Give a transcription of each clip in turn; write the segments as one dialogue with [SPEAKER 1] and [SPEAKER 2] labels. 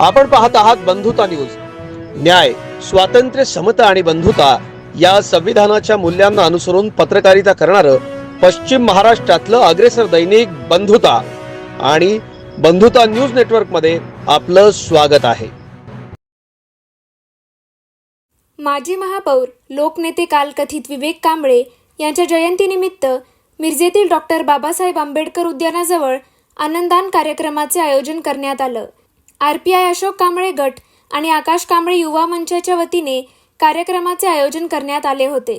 [SPEAKER 1] आपण पाहत आहात बंधुता न्यूज. न्याय स्वातंत्र्य समता आणि बंधुता या संविधानाच्या मूल्यांना अनुसरून पत्रकारिता करणारं पश्चिम महाराष्ट्रातलं अग्रेसर दैनिक बंधुता आणि बंधुता न्यूज नेटवर्कमध्ये आपलं स्वागत आहे.
[SPEAKER 2] माजी महापौर लोकनेते कालकथित विवेक कांबळे यांच्या जयंतीनिमित्त मिरजेतील डॉक्टर बाबासाहेब आंबेडकर उद्यानाजवळ आनंदान कार्यक्रमाचे आयोजन करण्यात आलं. आरपीआय अशोक कांबळे गट आणि आकाश कांबळे युवा मंचाच्या वतीने कार्यक्रमाचे आयोजन करण्यात आले होते.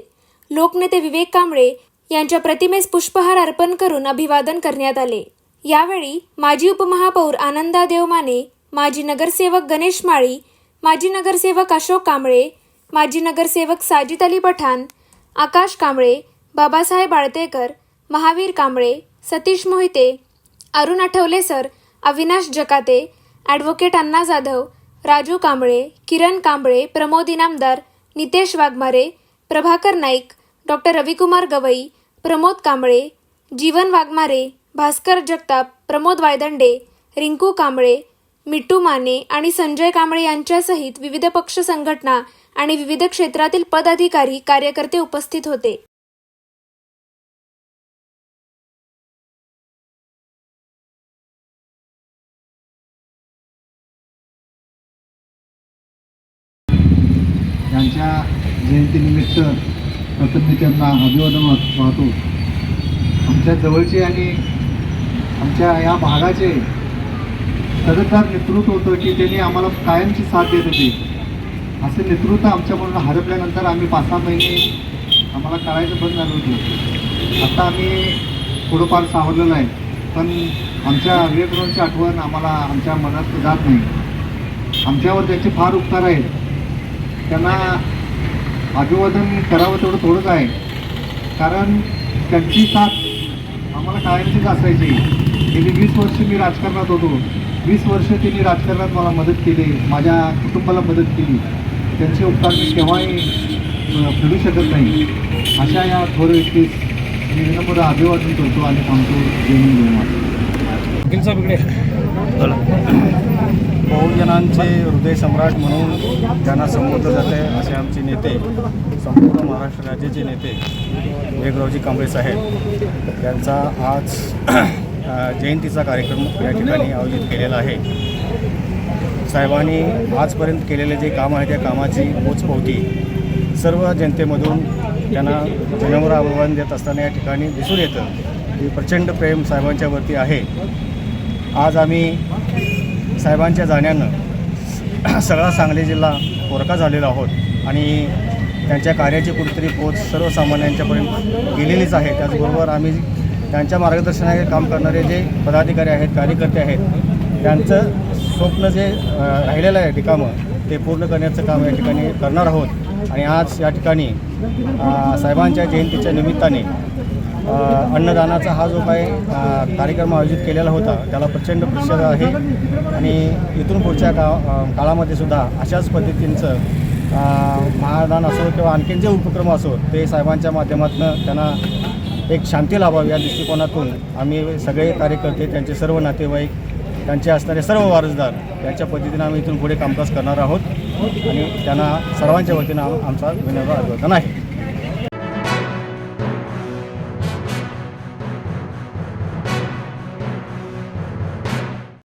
[SPEAKER 2] लोकनेते विवेक कांबळे यांच्या प्रतिमेस पुष्पहार अर्पण करून अभिवादन करण्यात आले. यावेळी माजी उपमहापौर आनंदा देवमाने माजी नगरसेवक गणेश माळी माजी नगरसेवक अशोक कांबळे माजी नगरसेवक Sajid Ali Pathan Akash Kamble Babasaheb Altekar Mahavir Kamble Satish Mohite Arun Athavale sir Avinash Jakate advocate Anna Jadhav Raju Kamble Kiran Kamble Pramod Inamdar Nitesh Waghmare Prabhakar Naik doctor Ravikumar Gavai Pramod Kamble Jeevan Waghmare Bhaskar Jagtap Pramod Waydande Rinku Kamble Mittu Mane आणि संजय कांबळे यांच्यासहित विविध पक्ष संघटना आणि विविध क्षेत्रातील पदाधिकारी कार्यकर्ते उपस्थित होते.
[SPEAKER 3] यांच्या जयंतीनिमित्त प्रथम मी त्यांना अभिवादन वाहतो. आमच्या जवळचे आणि आमच्या या भागाचे सदस्यार नेतृत्व होतं की त्यांनी आम्हाला कायमची साथ देत होते. असे नेतृत्व आमच्याकडून हरपल्यानंतर आम्ही पाच सहा महिने आम्हाला करायचं बंद झालं होतं. आता आम्ही थोडंफार सावरलेलं आहे पण आमच्या विवेकरांची आठवण आम्हाला आमच्या मनात जात नाही. आमच्यावर त्याचे फार उपकार आहेत. त्यांना अभिवादन करावं तेवढं थोडंच आहे. कारण त्यांची साथ आम्हाला कायमचीच असायची. गेली वीस वर्ष मी राजकारणात होतो. वीस वर्ष त्यांनी राजकारणात मला मदत केली. माझ्या कुटुंबाला मदत केली. त्यांचे उपकार मी केव्हाही फेडू शकत नाही. अशा या थोर व्यक्तीस मी विनम्र अभिवादन करतो आणि थांबतो जय हिंद जय महाराष्ट्र.
[SPEAKER 4] बहुजनांचे हृदय सम्राट म्हणून त्यांना संबोधलं जाते असे आमचे नेते संपूर्ण महाराष्ट्र राज्याचे नेते विवेकरावजी कांबळे साहेब यांचा आज जयंतीचा कार्यक्रम या ठिकाणी आयोजित केलेला आहे. साहेबांनी आजपर्यंत केलेले जे काम आहे त्या कामाची पोचपवती सर्व जनतेमधून त्यांना विनम्र आव्हान देत असताना या ठिकाणी दिसून येतं. की प्रचंड प्रेम साहेबांच्यावरती आहे. आज आम्ही साहेबांच्या जाण्यानं सगळा सांगली जिल्हा पोरका झालेला आहोत. आणि त्यांच्या कार्याची कुठेतरी पोच सर्वसामान्यांच्यापर्यंत गेलेलीच आहे. त्याचबरोबर आम्ही त्यांच्या मार्गदर्शनाचे काम करणारे जे पदाधिकारी आहेत कार्यकर्ते आहेत त्यांचं स्वप्न जे राहिलेलं आहे रिकामं ते पूर्ण करण्याचं काम या ठिकाणी करणार आहोत. आणि आज या ठिकाणी साहेबांच्या जयंतीच्या निमित्ताने अन्नदानाचा हा जो काही कार्यक्रम आयोजित केलेला होता त्याला प्रचंड प्रतिसाद आहे. आणि इथून पुढच्या का काळामध्ये सुद्धा अशाच पद्धतींचं महादान असो किंवा आणखीन जे उपक्रम असो ते साहेबांच्या माध्यमातून त्यांना एक शांती लाभावी या दृष्टिकोनातून आम्ही सगळे कार्यकर्ते त्यांचे सर्व नातेवाईक त्यांचे असणारे सर्व वारसदार यांच्या पद्धतीनं आम्ही इथून पुढे कामकाज करणार आहोत. आणि त्यांना सर्वांच्या वतीनं आमचा विनम्र अभिवादन आहे.